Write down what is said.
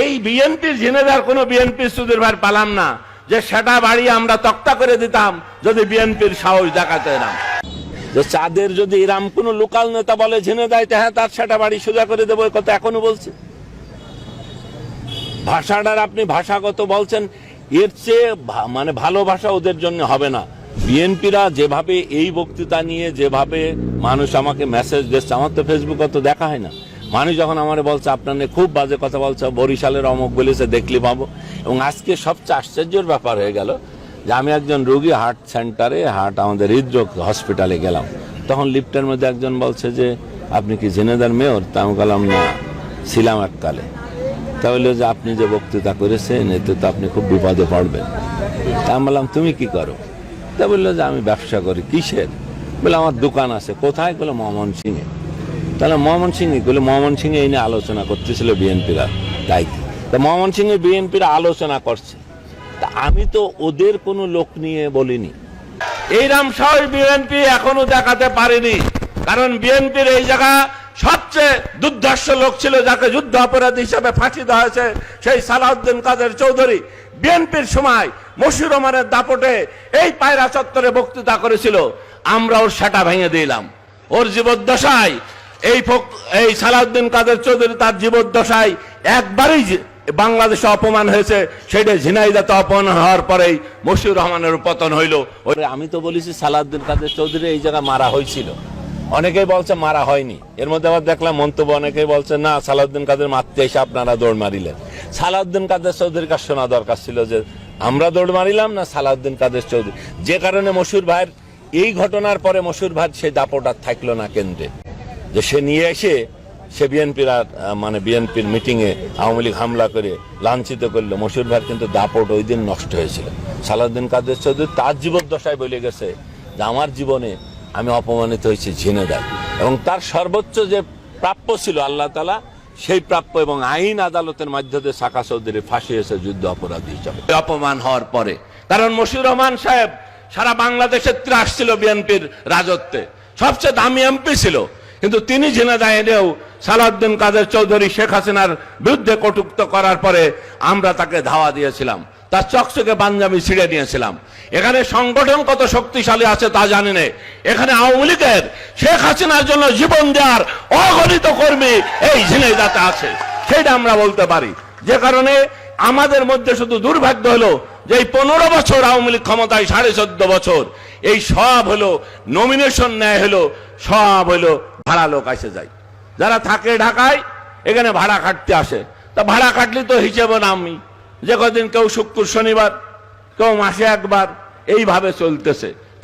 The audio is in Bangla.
এই বিএনপির ঝিনেদার কোনো বিএনপি সুদের ভাই পালাম না। যে সেটা বাড়ি আমরা তক্তা করে দিতাম, যদি বিএনপির সাহস দেখাতে এরাম যে চাঁদের যদি এরাম কোন লোকাল নেতা বলে ঝিনে দেয় হ্যাঁ তার সেটা বাড়ি সোজা করে দেবো কথা এখনও বলছে। ভাষাটার আপনি ভাষাগত বলছেন, এর চেয়ে মানে ভালো ভাষা ওদের জন্য হবে না। বিএনপিরা যেভাবে এই বক্তৃতা নিয়ে, যেভাবে মানুষ আমাকে মেসেজ দিচ্ছে, আমার তো ফেসবুকে তো দেখা হয় না। মানুষ যখন আমার বলছে, আপনার খুব বাজে কথা বলছে, বরিশালের অমুক বলেছে, দেখলি পাবো। এবং আজকে সবচেয়ে আশ্চর্যের ব্যাপার হয়ে গেল যে আমি একজন রোগী হার্ট সেন্টারে, হার্ট আমাদের হৃদরোগ হসপিটালে গেলাম। তখন লিফটের মধ্যে একজন বলছে যে, আপনি কি জেনেদার মেয়র? তা আমি বললাম, না, ছিলাম এককালে। তাহলে যে, আপনি যে বক্তৃতা করেছেন, এতে তো আপনি খুব বিপদে পড়বেন। তা আমি বললাম, তুমি কি করো? তা বলল যে, আমি ব্যবসা করি, কিসের? বলে আমার দোকান আছে, কোথায়? বলে সিংয়ে তাহলে সিংয়ে বলে সিংয়ে এই নিয়ে আলোচনা করতেছিল বিএনপিরা, তাই। তা সিংয়ে বিএনপিরা আলোচনা করছে। তা আমি তো ওদের কোনো লোক নিয়ে বলিনি। এইরাম সাহস বিএনপি এখনও দেখাতে পারেনি, কারণ বিএনপির এই জায়গা সবচেয়ে দুর্ধর্ষ লোক ছিল, যাকে যুদ্ধ অপরাধী হিসেবে ফাঁসি দেওয়া হয়েছে, সেই সালাউদ্দিন কাদের চৌধুরী। বিএনপির সময় মশিউর রহমানের দাপটে এই পায়রা চত্বরে বক্তৃতা করেছিল আমরা ওর সেটা ভেঙে দিলাম। ওর জীবদ্দশায় এই এই সালাউদ্দিন কাদের চৌধুরী তার জীবদ্দশায় একবারই বাংলাদেশে অপমান হয়েছে, সেটা ঝিনাইদাতে অপমান হওয়ার পরেই মশিউর রহমানের পতন হইল। আমি তো বলেছি সালাউদ্দিন কাদের চৌধুরী এই জায়গা মারা হয়েছিল। অনেকেই বলছে মারা হয়নি। এর মধ্যে আবার দেখলাম মন্তব্য অনেকেই বলছে, না, সালাউদ্দিন কাদের মারতে এসে আপনারা দৌড় মারিলেন। সালাউদ্দিন কাদের চৌধুরীর কাছে শোনা দরকার ছিল যে, আমরা দৌড় মারিলাম না সালাউদ্দিন কাদের চৌধুরী? যে কারণে মশুর ভাইয়ের এই ঘটনার পরে মশুর ভাই সেই দাপট আর থাকল না কেন্দ্রে। যে সে নিয়ে এসে সে বিএনপির মানে বিএনপির মিটিংয়ে আওয়ামী লীগ হামলা করে লাঞ্ছিত করল। মশুর ভাইয়ের কিন্তু দাপট ওই দিন নষ্ট হয়েছিল। সালাউদ্দিন কাদের চৌধুরী তার জীবদ্দশায় বলে গেছে যে, আমার জীবনে আমি অপমানিত হয়েছি ঝিনে ঝিনেদায় এবং তার সর্বোচ্চ যে প্রাপ্য ছিল আল্লাহ তালা সেই প্রাপ্য এবং আইন আদালতের মাধ্যমে সাকা চৌধুরী ফাঁসি হয়েছে যুদ্ধ অপরাধী হিসাবে। অপমান হওয়ার পরে, কারণ মশিউর রহমান সাহেব সারা বাংলাদেশের ত্রাস ছিল বিএনপির রাজত্বে। সবচেয়ে দামি এমপি ছিল। কিন্তু তিনি ঝিনাদায় এনেও সালাউদ্দিন কাদের চৌধুরী শেখ হাসিনার বিরুদ্ধে কটুক্ত করার পরে আমরা তাকে ধাওয়া দিয়েছিলাম। তার চকচকে পাঞ্জাবি ছিঁড়ে নিয়েছিলাম। এখানে সংগঠন কত শক্তিশালী আছে তা জানি না। এখানে আওয়ামী লীগের শেখ হাসিনার জন্য জীবন দেওয়ার অগণিত কর্মী এই ঝিনাইদাতে আছে। সেটা আমরা বলতে পারি। যে কারণে আমাদের মধ্যে শুধু দুর্ভাগ্য হলো যে পনেরো বছর আওয়ামী লীগ ক্ষমতায় সাড়ে চোদ্দ বছর, এই সব হলো নমিনেশন নেয় হলো, সব হলো ভাড়া লোক আসে যায়। যারা থাকে ঢাকায়, এখানে ভাড়া কাটতে আসে। তা ভাড়া কাটলে তো হিসেবে নামি যে কদিন কেউ শুক্র শনিবার, কেউ মাসে একবার, এইভাবে চলতেছে।